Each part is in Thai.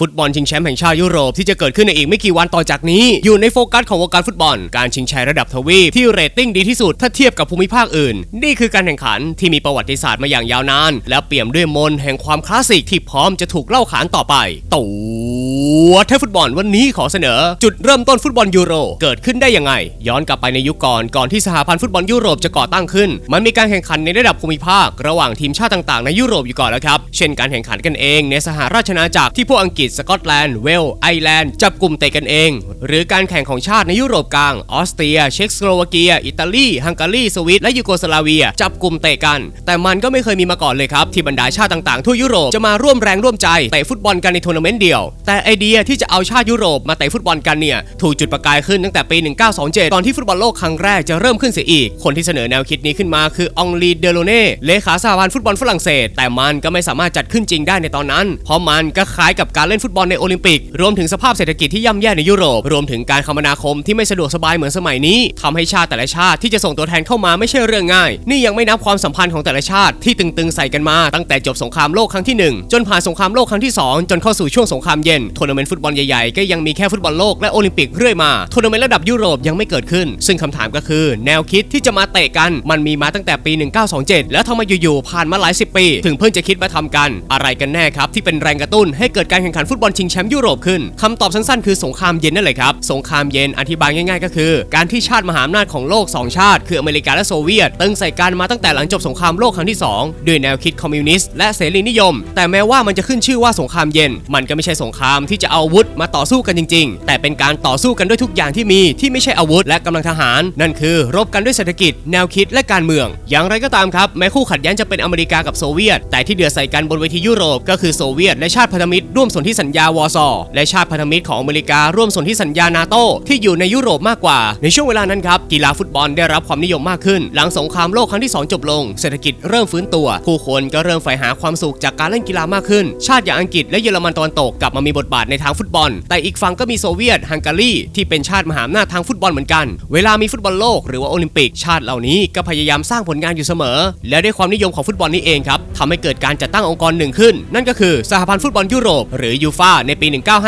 ฟุตบอลชิงแชมป์แห่งชาติยุโรปที่จะเกิดขึ้นในอีกไม่กี่วันต่อจากนี้ อยู่ในโฟกัสของวงการฟุตบอล การชิงชัยระดับทวีปที่เรตติ้งดีที่สุดถ้าเทียบกับภูมิภาคอื่น นี่คือการแข่งขันที่มีประวัติศาสตร์มาอย่างยาวนาน และเปี่ยมด้วยมนต์แห่งความคลาสสิกที่พร้อมจะถูกเล่าขานต่อไปตั วเทฟุตบอลวันนี้ขอเสนอ จุดเริ่มต้นฟุตบอลยูโร เกิดขึ้นได้ยังไง ย้อนกลับไปในยุคก่อนก่อนที่สหพันธ์ฟุตบอลยุโรปจะก่อตั้งขึ้น มันมีการแข่งขันในระดับภูมิภาค ระหว่างทีมชาติต่างๆในยุโรปอยู่ก่อนแล้วครับ เช่นการแข่งขันกันเอง ในสหราชอาณาจักรที่พวกอังกฤษสกอตแลนด์เวลไอแลนด์จับกลุ่มเตะกันเอง หรือการแข่งของชาติในยุโรปกลางออสเตรีย เช็กสโลวาเกีย อิตาลีฮังการีสวิตและยูโกสลาเวีย จับกลุ่มเตะกัน แต่มันก็ไม่เคยมีมาก่อนเลยครับที่บรรดาชาติต่างๆทั่วยุโรปจะมาร่วมแรงร่วมใจเตะฟุตบอลกันในทัวร์นาเมนต์เดียวแต่ไอเดียที่จะเอาชาติยุโรปมาเตะฟุตบอลกันเนี่ยถูกจุดประกายขึ้นตั้งแต่ปี 1927ก่อนที่ฟุตบอลโลกครั้งแรกจะเริ่มขึ้นเสียอีก คนที่เสนอแนวคิดนี้ขึ้นมาคือองลีเดโลเน่เลขาสหพันธ์ฟุตบอลฝรั่งเศส แต่มันก็ไม่สามารถจัดขึ้นจริงได้ในตอนนั้น เพราะมันก็คล้ายกับการเล่นฟุตบอลในโอลิมปิก รวมถึงสภาพเศรษฐกิจที่ย่ำแย่ในยุโรป รวมถึงการคมนาคมที่ไม่สะดวกสบายเหมือนสมัยนี้ทำให้ชาติแต่ละชาติที่จะส่งตัวแทนเข้ามาไม่ใช่เรื่องง่าย นี่ยังไม่นับความสัมพันธ์ของแต่ละชาติที่ตึงๆใส่กันมา ตั้งแต่จบสงครามโลกครั้งที่หนึ่งจนผ่านสงครามโลกครั้งที่สองจนเข้าสู่ช่วงสงครามเย็นทัวร์นาเมนต์ฟุตบอลใหญ่ๆ ก็ยังมีแค่ฟุตบอลโลกและโอลิมปิกเรื่อยมาทัวร์นาเมนต์ระดับยุโรปยังไม่เกิดขึ้น ซึ่งคำถามก็คือ แนวคิดที่จะมาเตะกันมันมีมาตั้งแต่ปี 1927 แล้วทำไมอยู่ๆผ่านมาหลายสิบปี ถึงเพิ่งจะคิดมาทำกัน อะไรกันแน่ครับที่เป็นแรงกระตุ้นให้เกิดการแข่งขันฟุตบอลชิงแชมป์ยุโรปขึ้นคำตอบสั้นๆ คือสงครามเย็นนั่นแหละครับสงครามเย็นอธิบายง่ายๆ ก็คือ การที่ชาติมหาอำนาจของโลก 2 ชาติ คืออเมริกาและโซเวียต ตึงใส่กันมาตั้งแต่หลังจบสงครามโลกครั้งที่ 2 ด้วยแนวคิดคอมมิวนิสต์และเสรีนิยม แต่แม้ว่ามันจะขึ้นชื่อว่าสงครามเย็น มันก็ไม่ใช่สงครามที่จะเอาอาวุธมาต่อสู้กันจริง ๆ แต่เป็นการต่อสู้กันด้วยทุกอย่างที่มีที่ไม่ใช่อาวุธและกำลังทหาร นั่นคือรบกันด้วยเศรษฐกิจ แนวคิดและการเมือง อย่างไรก็ตามครับแม้คู่ขัดแย้งจะเป็นอเมริกากับโซเวียต แต่ที่เดือดใส่กันบนเวทียุโรปก็คือโซเวียตและชาติพันธมิตรร่วมสนธิสัญญาวอร์ซอและชาติพันธมิตรของอเมริการ่วมสนธิสัญญานาโตที่อยู่ในยุโรปมากกว่า ในช่วงเวลานั้นครับกีฬาฟุตบอลได้รับความนิยมมากขึ้น หลังสงครามโลกครั้งที่ 2 จบลง เศรษฐกิจเริ่มฟื้นตัว ผู้คนก็เริ่มใฝ่หาความสุขจากการเล่นกีฬามากขึ้น ชาติอย่างอังกฤษและเยอรมันตะวันตกกลับมามีบทบาทในทางฟุตบอล แต่อีกฝั่งก็มีโซเวียตฮังการีที่เป็นชาติมหาอำนาจทางฟุตบอลเหมือนกัน เวลามีฟุตบอลโลกหรือว่าโอลิมปิกชาติเหล่านี้ก็พยายามสร้างผลงานอยู่เสมอ และด้วยความนิยมของฟุตบอลนี้เองครับทำให้เกิดการจัดตั้งองค์กรหนึ่งขึ้น นั่นก็คือสหพันธ์ฟุตบอลยุโรปหรือยูฟ่าในปี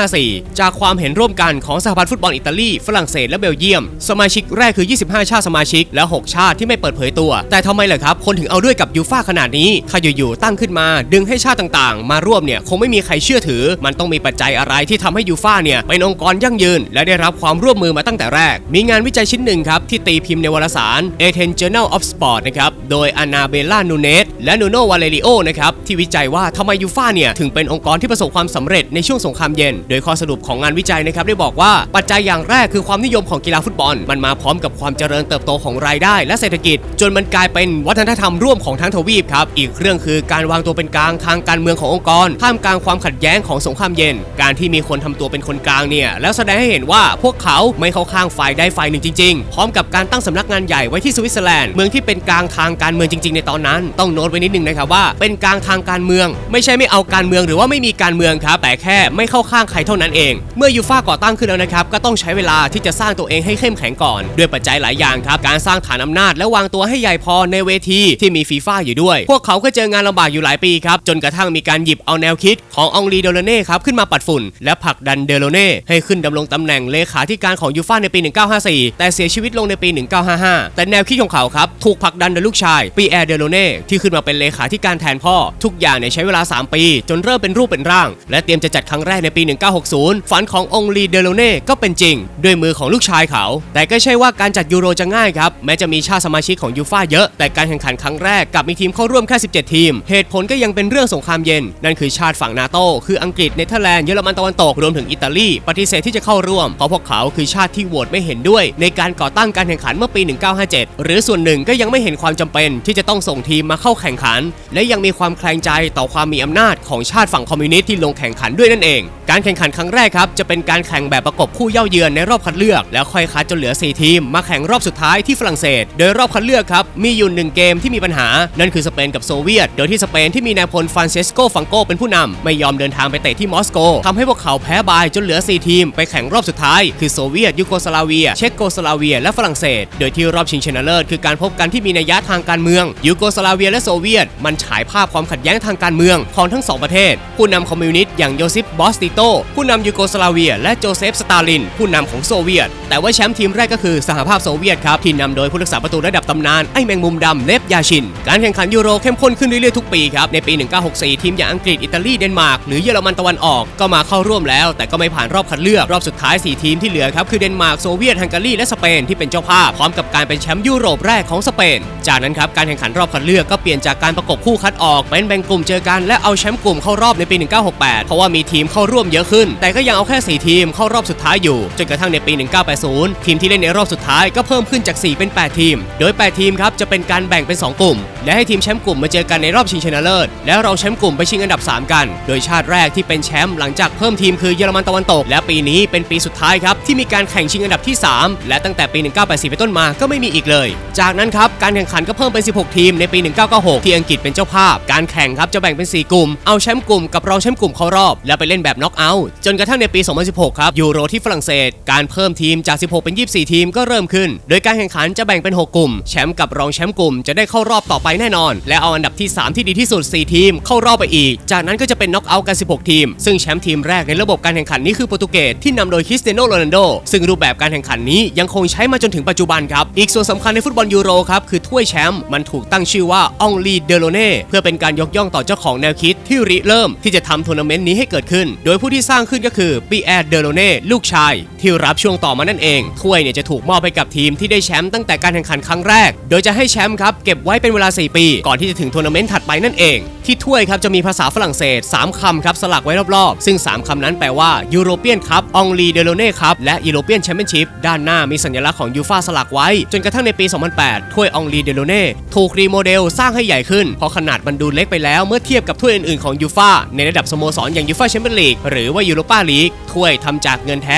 1954 จากความเห็นร่วมกันของสหพันธ์ฟุตบอลอิตาลีฝรั่งเศสและเบลเยียม สมาชิกแรกคือ 25 ชาติสมาชิก และ 6 ชาติที่ไม่เปิดเผยตัว แต่ทำไมล่ะครับ คนถึงเอาด้วยกับยูฟ่าขนาดนี้ ถ้าอยู่ๆตั้งขึ้นมา ดึงให้ชาติต่างๆ มาร่วมเนี่ยคงไม่มีใครเชื่อถือ มันต้องมีปัจจัยอะไรที่ทำให้ยูฟาเนี่ยเป็นองค์กรยั่งยืน และได้รับความร่วมมือมาตั้งแต่แรก มีงานวิจัยชิ้นหนึ่งครับ ที่ตีพิมพ์ในวารสาร a t h e n Journal of Sport นะครับ โดยอานาเบล่านูเนสและนูโนวาเลริโอนะครับ ที่วิจัยว่าทำไมยูฟาเนี่ย ถึงเป็นองค์กรที่ประสบความสำเร็จในช่วงสงครามเย็น โดยข้อสรุปของงานวิจัยนะครับ ได้บอกว่าปัจจัยอย่างแรกคือความนิยมของกีฬาฟุตบอล มันมาพร้อมกับความเจริญเติบโตของรายได้ และเศรษฐกิจ จนมันกลายเป็นวัฒนธรรมร่วมของทั้งทวีปครับอีกเรื่องคือการวางตัวเป็นกลางทางการเมืองขององค์กรท่ามกลางความขัดแย้งของสงครามเย็น การที่มีคนทำตัวเป็นคนกลางเนี่ยแล้วแสดงให้เห็นว่าพวกเขาไม่เข้าข้างฝ่ายใดฝ่ายหนึ่งจริงๆ พร้อมกับการตั้งสำนักงานใหญ่ไว้ที่สวิตเซอร์แลนด์เมืองที่เป็นกลางทางการเมืองจริง ๆ ในตอนนั้น ต้องโน้ตไว้นิดนึงนะครับว่าเป็นกลางทางการเมือง ไม่ใช่ไม่เอาการเมืองหรือว่าไม่มีการเมืองครับแต่แค่ไม่เข้าข้างใครเท่านั้นเอง เมื่อยูฟ่าก่อตั้งขึ้นแล้วนะครับก็ต้องใช้เวลาที่จะสร้างตัวเองให้เข้มแข็งก่อน ด้วยปัจจัยหลายอย่างครับการสร้างฐานอำนาจและวางตัวให้ใหญ่พอในเวทีที่มีฟีฟ่าอยู่ด้วย พวกเขาก็เจองานลำบากอยู่หลายปีครับจนกระทั่งมีการหยิบเอาแนวคิดขององลีเดลเน่ครับขึ้นมาปัดฝุ่นและผลักดันเดโลเน่ให้ขึ้นดำรงตำแหน่งเลขาธิการของยูฟ่าในปี 1954 แต่เสียชีวิตลงในปี 1955 แต่แนวคิดของเขาครับ ถูกผลักดันโดยลูกชายปีแอร์เดโลเน่ที่ขึ้นมาเป็นเลขาธิการแทนพ่อ ทุกอย่างเนี่ยใช้เวลา 3 ปี จนเริ่มเป็นรูปเป็นร่าง และเตรียมจะจัดครั้งแรกในปี 1960 ฝันขององลีเดโลเน่ก็เป็นจริง ด้วยมือของลูกชายเขา แต่ก็ใช่ว่าการจัดยูโรจะง่ายครับแม้จะมีชาติสมาชิกของยูฟ่าเยอะ แต่การแข่งขันครั้งแรกกลับมีทีมเข้าร่วมแค่ 17 ทีม เหตุผลก็ยังเป็นเรื่องสงครามเย็น นั่นคือชาติฝั่งนาโตคืออังกฤษเนเธอร์แลนด์เยอรมันตะวันตกรวมถึงอิตาลีปฏิเสธที่จะเข้าร่วมเพราะพวกเขาคือชาติที่โหวตไม่เห็นด้วย ในการก่อตั้งการแข่งขันเมื่อปี 1957 หรือส่วนหนึ่งก็ยังไม่เห็นความจำเป็นที่จะต้องส่งทีมมาเข้าแข่งขัน และยังมีความแคลงใจต่อความมีอำนาจของชาติฝั่งคอมมิวนิสต์ที่ลงแข่งขันด้วยนั่นเอง การแข่งขันครั้งแรกครับจะเป็นการแข่งแบบประกบคู่เย่าเยือนในรอบคัดเลือก แล้วค่อยคัดจนเหลือ 4 ทีม มาแข่งรอบสุดท้ายที่ฝรั่งเศส โดยรอบคัดเลือกครับมีอยู่หนึ่งเกมที่มีปัญหา นั่นคือสเปนกับโซเวียต โดยที่สเปนที่มีนายพลฟรานเซสโกฟังโกเป็นผู้นำไม่ยอมเดินทางไปเตะที่มอสโกทำให้พวกเขาแพ้บายจนเหลือ 4 ทีมไปแข่งรอบสุดท้าย คือโซเวียตยูโกสลาเวีย เช็กโกสลาเวีย และฝรั่งเศส โดยที่รอบชิงชนะเลิศคือการพบกันที่มีนัยยะทางการเมืองยูโกสลาเวียและโซเวียต มันฉายภาพความขัดแย้งทางการเมืองของทั้งสองประเทศ ผู้นำคอมมิวนิสต์อย่างโยซิปบอสติโตผู้นำยูโกสลาเวีย และโจเซฟสตาลิน ผู้นำของโซเวียต แต่ว่าแชมป์ทีมแรกก็คือสหภาพโซเวียตครับที่นำโดยผู้รักษาประตูระดับตำนานไอ้แมงมุมดำเลฟยาชิน การแข่งขันยูโรเข้มข้นขึ้นเรื่อยๆทุกปีครับในปี 1964 ทีมอย่างอังกฤษอิตาลีเดนมาร์กหรือเยอรมันตะวันออกก็มาเข้าาร่วมแล้ว แต่ก็ไม่ผ่านรอบคัดเลือกรอบสุดท้าย 4 ทีมที่เหลือครับคือเดนมาร์กโซเวียตฮังการีและสเปนที่เป็นเจ้าภาพพร้อมกับการเป็นแชมป์ยุโรปแรกของสเปน จากนั้นครับการแข่งขันรอบคัดเลือกก็เปลี่ยนจากการประกบคู่คัดออกเป็นแบ่งกลุ่มเจอกันและเอาแชมป์กลุ่มเข้ารอบในปี 1968 เพราะว่ามีทีมเข้าร่วมเยอะขึ้น แต่ก็ยังเอาแค่ 4 ทีมเข้ารอบสุดท้ายอยู่จนกระทั่งในปี 1980 ทีมที่เล่นในรอบสุดท้ายก็เพิ่มขึ้นจาก 4 เป็น 8 ทีม โดย 8 ทีมครับจะเป็นการแบ่งเป็น 2 กลุ่ม และให้ทีมแชมป์กลุ่มมาเจอกันในรอบชิงชนะเลิศแล้วเราแชมป์กลุ่มไปชิงอันดับ 3 กัน โดยชาติแรกที่เป็นแชมป์หลังจากเพิ่มิ่มทีมคือเยอรมันตะวันตก และปีนี้เป็นปีสุดท้ายครับ ที่มีการแข่งชิงอันดับที่ 3 และตั้งแต่ปี 1984 เป็นต้นมาก็ไม่มีอีกเลย จากนั้นครับ การแข่งขันก็เพิ่มเป็น 16 ทีมในปี 1996 ที่อังกฤษเป็นเจ้าภาพ การแข่งครับจะแบ่งเป็น 4 กลุ่ม เอาแชมป์กลุ่มกับรองแชมป์กลุ่มเข้ารอบ แล้วไปเล่นแบบน็อกเอาท์จนกระทั่งในปี 2016 ครับยูโรที่ฝรั่งเศส การเพิ่มทีมจาก 16 เป็น 24 ทีมก็เริ่มขึ้น โดยการแข่งขันจะแบ่งเป็น 6 กลุ่ม แชมป์กับรองแชมป์กลุ่มจะได้เข้ารอบต่อไปแน่นอน และเอาอันดับที่ 3 ที่ดีที่สุด 4 ทีมเข้ารอบไปอีก จากนั้นก็จะเป็นน็อกเอาท์กัน 16 ทีม ซึ่งแชมป์ทีมแรกในระบบการแข่งขันนี้คือโปรตุเกสที่นำโดยคริสเตียโนโรนัลโดซึ่งรูปแบบการแข่งขันนี้ยังคงใช้มาจนถึงปัจจุบันครับ อีกส่วนสำคัญในฟุตบอลยูโรครับคือถ้วยแชมป์มันถูกตั้งชื่อว่าองลีเดโลเน่เพื่อเป็นการยกย่องต่อเจ้าของแนวคิดที่ริเริ่มที่จะทำทัวร์นาเมนต์นี้ให้เกิดขึ้น โดยผู้ที่สร้างขึ้นก็คือปีแอร์เดโลเน่ลูกชาย ที่รับช่วงต่อมานั่นเอง ถ้วยเนี่ยจะถูกมอบให้กับทีมที่ได้แชมป์ตั้งแต่การแข่งขันครั้งแรก โดยจะให้แชมป์ครับเก็บไว้เป็นเวลา 4 ปี ก่อนที่จะถึงทัวร์นาเมนต์ถัดไปนั่นเอง ที่ถ้วยครับจะมีภาษาฝรั่งเศส 3คำครับสลักไว้รอบๆ ซึ่ง3 คำนั้นแปลว่ายูโรเปียนคัพองลีเดโลเน่คัพและยูโรเปียนแชมเปี้ยนชิพด้านหน้ามีสัญลักษณ์ของยูฟาสลักไว้ จนกระทั่งในปี 2008 ถ้วยองลีเดโลเน่ถูกรีโมเดลสร้างให้ใหญ่ขึ้น เพราะขนาดมันดูเล็กไปแล้วเมื่อเทียบกับถ้วยอื่นๆของยูฟาในระดับสโมสรอย่างยูฟาแชมเปี้ยนลีกหรือว่ายูโรปาลีกถ้วยทำจากเงินแท้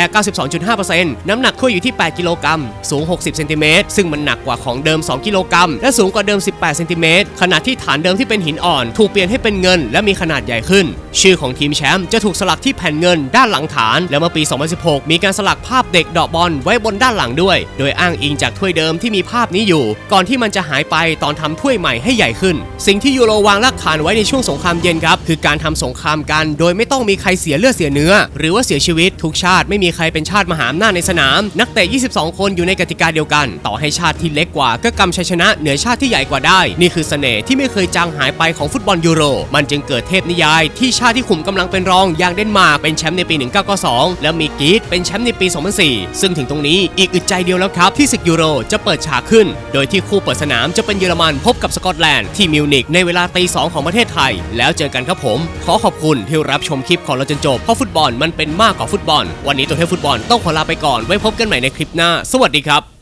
92.5%น้ำหนักถ้วยอยู่ที่ 8 กิโลกรัมสูง 60 เซนติเมตรซึ่งมันหนักกว่าของเดิม 2 กิโลกรัมและสูงกว่าเดิม 18 เซนติเมตรขณะที่ฐานเดิมที่เป็นหินอ่อน ถูกเปลี่ยนให้เป็นเงิน และมีขนาดใหญ่ขึ้น ชื่อของทีมแชมป์จะถูกสลักที่แผ่นเงินด้านหลังฐาน และเมื่อปี 2016 มีการสลักภาพเด็กดอกบอลไว้บนด้านหลังด้วย โดยอ้างอิงจากถ้วยเดิมที่มีภาพนี้อยู่ ก่อนที่มันจะหายไปตอนทำถ้วยใหม่ให้ใหญ่ขึ้น สิ่งที่ยูโรวางรากฐานไว้ในช่วงสงครามเย็นครับ คือการทำสงครามกัน โดยไม่ต้องมีใครเสียเลือดเสียเนื้อ หรือว่าเสียชีวิตทุกชาติไม่มีใครเป็นชาติมหาอำนาจในสนาม นักเตะ 22 คนอยู่ในกติกาเดียวกัน ต่อให้ชาติที่เล็กกว่าก็กำชัยชนะเหนือชาติที่ใหญ่กว่าได้ นี่คือเสน่ห์ที่ไม่เคยจางหายไปของฟุตบอลยูโร มันจึงเกิดเทพนิยายที่ชาติที่ขุมกำลังเป็นรองอย่างเดนมาเป็นแชมป์ในปี 1992 และมีกรีซเป็นแชมป์ในปี 2004 ซึ่งถึงตรงนี้อีกอึดใจเดียวแล้วครับที่ศึกยูโรจะเปิดฉากขึ้น โดยที่คู่เปิดสนามจะเป็นเยอรมันพบกับสกอตแลนด์ที่มิวนิกในเวลาตีสองของประเทศไทย แล้วเจอกันครับผม ขอขอบคุณที่รับชมคลิปของเราจนจบเพราะฟุตบอลมันเป็นมากกว่าฟุตบอล วันนี้ตัวเทพฟุตบอลต้องขอลาไปก่อนไว้พบกันใหม่ในคลิปหน้า สวัสดีครับ